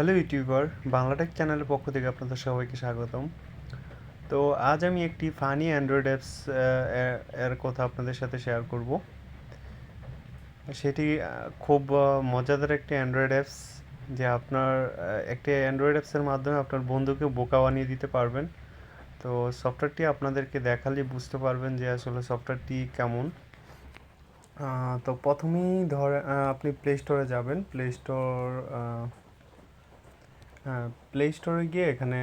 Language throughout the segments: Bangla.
হ্যালো ইউটিউবার বাংলাটেক চ্যানেলের পক্ষ থেকে আপনাদের সবাইকে স্বাগতম। তো আজ আমি একটি ফানি অ্যান্ড্রয়েড অ্যাপস এর কথা আপনাদের সাথে শেয়ার করব। সেটি খুব মজাদার একটি অ্যান্ড্রয়েড অ্যাপস, যে আপনার একটি অ্যান্ড্রয়েড অ্যাপসের মাধ্যমে আপনার বন্ধুকে বোকা বানিয়ে দিতে পারবেন। তো সফটওয়্যারটি আপনাদেরকে দেখালে বুঝতে পারবেন যে আসলে সফটওয়্যারটি কেমন। তো প্রথমেই ধর আপনি প্লে স্টোরে যাবেন। প্লে স্টোর প্লে স্টোরে গিয়ে এখানে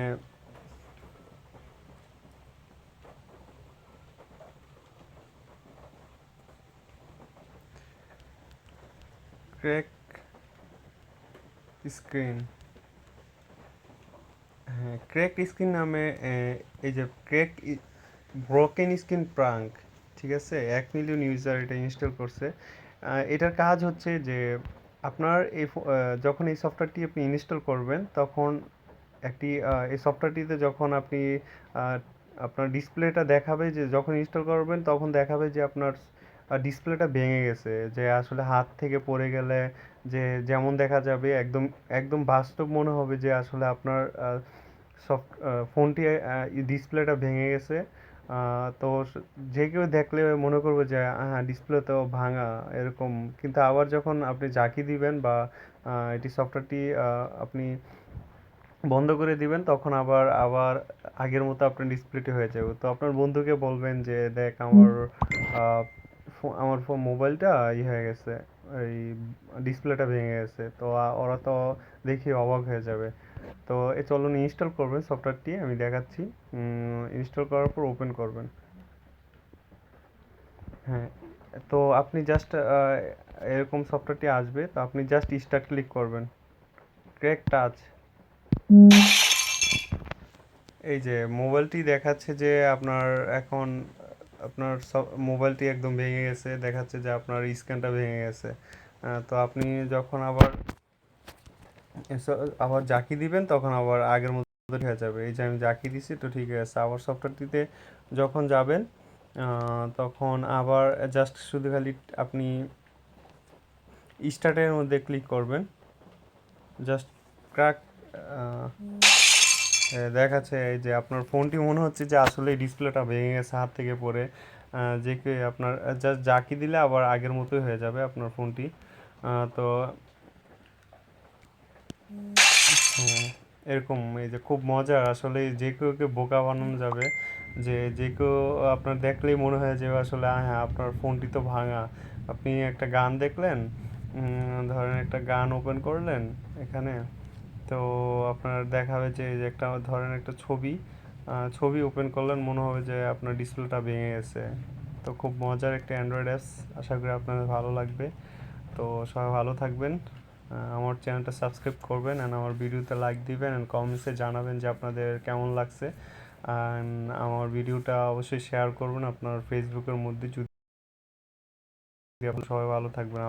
ক্র্যাক স্ক্রিন হ্যাঁ ক্র্যাক স্ক্রিন নামে এই যে ক্র্যাক ব্রোকেন স্ক্রিন প্রাঙ্ক ঠিক আছে? এক মিলিয়ন ইউজার এটা ইনস্টল করছে। এটার কাজ হচ্ছে যে আপনার এই যখন এই সফটওয়্যারটি আপনি ইনস্টল করবেন, তখন একটি এই সফটওয়্যারটিতে যখন আপনি আপনার ডিসপ্লেটা দেখাবে যে যখন ইনস্টল করবেন, তখন দেখাবে যে আপনার ডিসপ্লেটা ভেঙে গেছে, যে আসলে হাত থেকে পড়ে গেলে যে যেমন দেখা যাবে, একদম একদম বাস্তব মনে হবে যে আসলে আপনার সফট ফোনটি ডিসপ্লেটা ভেঙে গেছে। তো যে কেউ দেখলে মনে করবে যে হ্যাঁ ডিসপ্লে তো ভাঙা এরকম। কিন্তু আবার যখন আপনি জাকি দিবেন বা এটি সফটওয়্যারটি আপনি বন্ধ করে দিবেন তখন আবার আবার আগের মতো আপনার ডিসপ্লেটি হয়ে যাবে। তো আপনার বন্ধুকে বলবেন যে দেখ আমার আমার ফোন মোবাইলটা ই হয়ে গেছে। এই ডিসপ্লেটা ভেঙে গেছে। তো ওরা তো দেখে অবাক হয়ে যাবে। তো এ চলুন ইনস্টল করবেন সফটওয়্যারটি আমি দেখাচ্ছি। ইনস্টল করার পর ওপেন করবেন। হ্যাঁ তো আপনি জাস্ট এরকম সফটওয়্যারটি আসবে তো আপনি জাস্ট স্টার্ট ক্লিক করবেন। ক্র্যাক টাচ এই যে মোবাইলটি দেখাচ্ছে যে আপনার এখন আপনার সব মোবাইলটি একদম ভেঙে গেছে, দেখাচ্ছে যে আপনার স্ক্যানটা ভেঙে গেছে। তো আপনি যখন আবার আবার জাকি দিবেন, তখন আবার আগের মতো হয়ে যাবে। এই যে আমি জাকি দিছি, তো ঠিক আছে। আবার সফটওয়্যারটিতে যখন যাবেন তখন আবার জাস্ট শুধু খালি আপনি স্টার্টের মধ্যে ক্লিক করবেন। জাস্ট ক্র্যাক দেখাচ্ছে এই যে আপনার ফোনটি মনে হচ্ছে যে আসলে ডিসপ্লেটা ভেঙে গেছে হাত থেকে আহ, যে আপনার জাস্ট জাকি দিলে আবার আগের মতোই হয়ে যাবে আপনার ফোনটি। তো হ্যাঁ, এরকম এই যে খুব মজা আসলে যে কেউকে বোকা বানানো যাবে যে যে কেউ আপনার দেখলেই মনে হয় যে আসলে হ্যাঁ আপনার ফোনটি তো ভাঙা। আপনি একটা গান দেখলেন ধরেন একটা গান ওপেন করলেন এখানে। তো আপনার দেখাবে যে এই যে একটা ধরেন একটা ছবি ছবি ওপেন করলেন, মনে হবে যে আপনার ডিসপ্লেটা ভেঙে গেছে। তো খুব মজার একটা অ্যান্ড্রয়েড অ্যাপস আশা করি আপনাদের ভালো লাগবে। তো সবাই ভালো থাকবেন আমার চ্যানেলটা সাবস্ক্রাইব করবেন অ্যান্ড আমার ভিডিওতে লাইক দিবেন অ্যান্ড কমেন্টসে জানাবেন যে আপনাদের কেমন লাগছে। অ্যান্ড আমার ভিডিওটা অবশ্যই শেয়ার করবেন আপনার ফেসবুকের মধ্যে যদি সবাই ভালো থাকবেন।